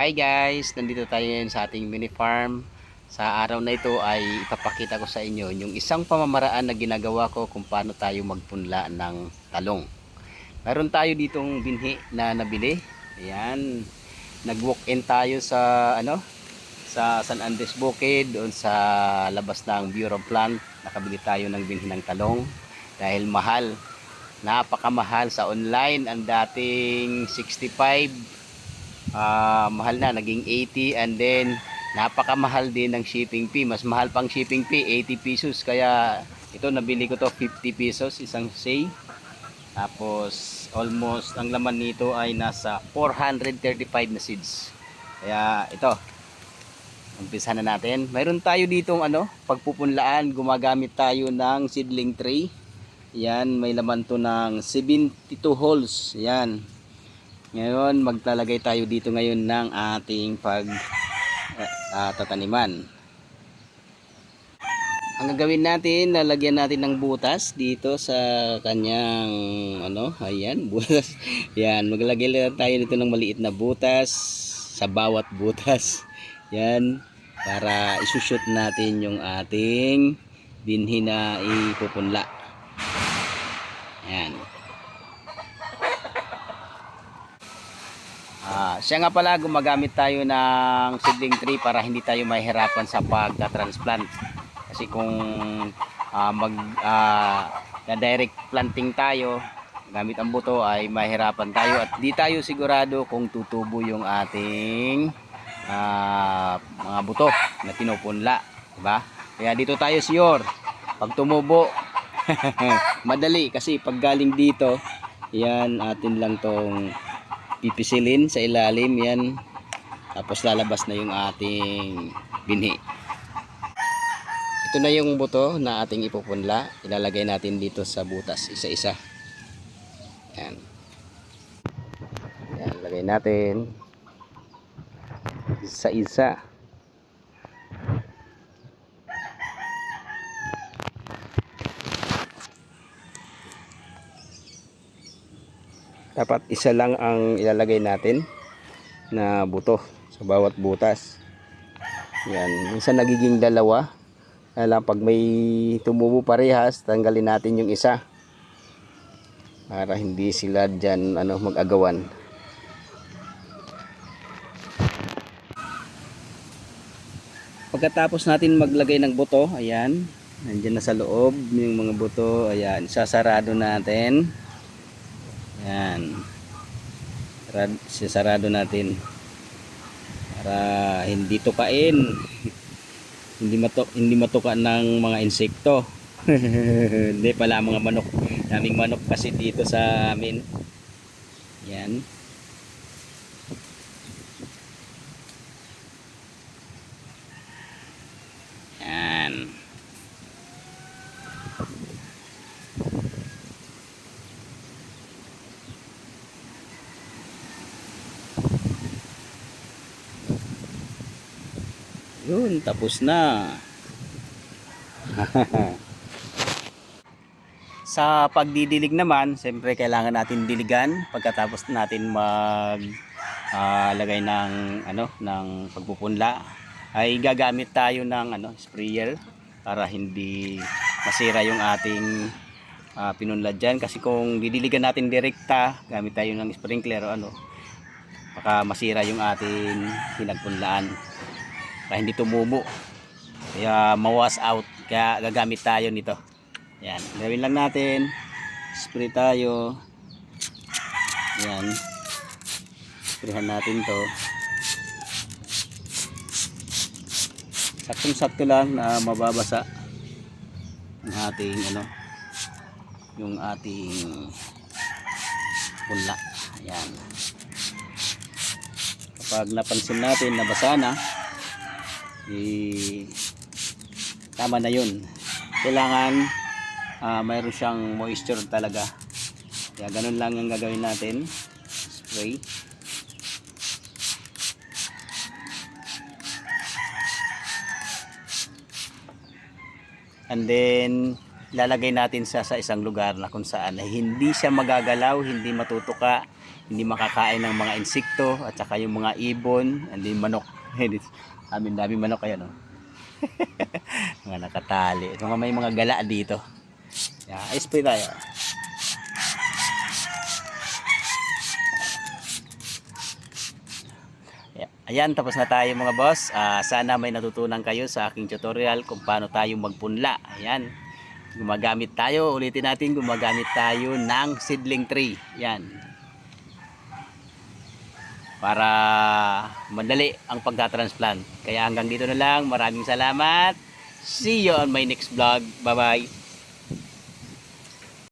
Hi guys, nandito tayo ngayon sa ating mini farm. Sa araw na ito ay ipapakita ko sa inyo yung isang pamamaraan na ginagawa ko kung paano tayo magpunla ng talong. Meron tayo ditong binhi na nabili. Ayan. Nag-walk-in tayo sa ano? Sa San Andres Bukid, doon sa labas ng Bureau of Plant. Nakabili tayo ng binhi ng talong dahil mahal. Napakamahal sa online ang dating 65 Ah, mahal na, naging 80 and then napakamahal din ng shipping fee. Mas mahal pang shipping fee, 80 pesos. Kaya ito nabili ko to 50 pesos isang say. Tapos almost ang laman nito ay nasa 435 na seeds. Kaya ito. Umpisa na natin. Mayroon tayo ditong ano, pagpupunlaan, gumagamit tayo ng seedling tray. Yan, may laman to ng 72 holes. Yan. Ngayon, maglalagay tayo dito ngayon ng ating pag uh, tataniman. Ang gagawin natin, lalagyan natin ng butas dito sa kanyang ano, ayan, butas. Yan, maglalagay tayo dito ng maliit na butas sa bawat butas. Yan, para isushoot natin yung ating binhi na ipupunla. Yan. Siya nga pala gumagamit tayo ng seedling tree para hindi tayo mahirapan sa pagka-transplant. Kasi kung ah, mag ah, na direct planting tayo gamit ang buto ay mahirapan tayo at di tayo sigurado kung tutubo yung ating ah, mga buto na pinupunla, di ba? Kaya dito tayo sure. Pag tumubo, madali kasi pag galing dito, yan atin lang tong pipisilin sa ilalim yan. Tapos lalabas na yung ating binhi. Ito na yung buto na ating ipupunla. Ilalagay natin dito sa butas isa isa yan. Yan lagay natin. Isa isa dapat isa lang ang ilalagay natin na buto sa bawat butas. Yan. Minsan nagiging dalawa. Lang pag may tumubo parehas tanggalin natin yung isa. Para hindi sila dyan ano, mag-agawan. Pagkatapos natin maglagay ng buto ayan. Nandyan na sa loob yung mga buto. Ayan sasarado natin yan. Sarad, sisarado natin. Para hindi tukain. hindi matok hindi matuka ng mga insekto. hindi pala mga manok. Daming manok kasi dito sa amin. Yan. Yun, tapos na. Sa pagdidilig naman, siyempre kailangan natin diligan pagkatapos natin mag ah, lagay ng ano ng pagpupunla. Ay gagamit tayo ng ano sprayer para hindi masira yung ating ah, pinunla dyan. Kasi kung didiligan natin direkta gamit tayo ng sprinkler o ano baka masira yung ating pinagpunlaan para hindi tumubo. Kaya mawas out. Kaya gagamit tayo nito. Yan. Gawin lang natin. Spray tayo. Yan. Sprayhan natin to. Saktong sakto lang na mababasa ang ating ano yung ating punla. Yan. Kapag napansin natin nabasa na eh, tama na yun. Kailangan ah, mayroon siyang moisture talaga. Kaya ganun lang ang gagawin natin. Spray. And then lalagay natin sa sa isang lugar na kung saan ay hindi siya magagalaw hindi matutuka hindi makakain ng mga insekto at saka yung mga ibon, hindi manok. Amin dami manok kaya no. mga nakatali. Nga may mga gala dito. Yeah, spray tayo. Yeah. Ayan, tapos na tayo mga boss. Ah, sana may natutunan kayo sa aking tutorial kung paano tayo magpunla. Ayan. Gumagamit tayo, ulitin natin, gumagamit tayo ng seedling tree. Yan. Para madali ang pagka-transplant. Kaya hanggang dito na lang. Maraming salamat. See you on my next vlog. Bye-bye.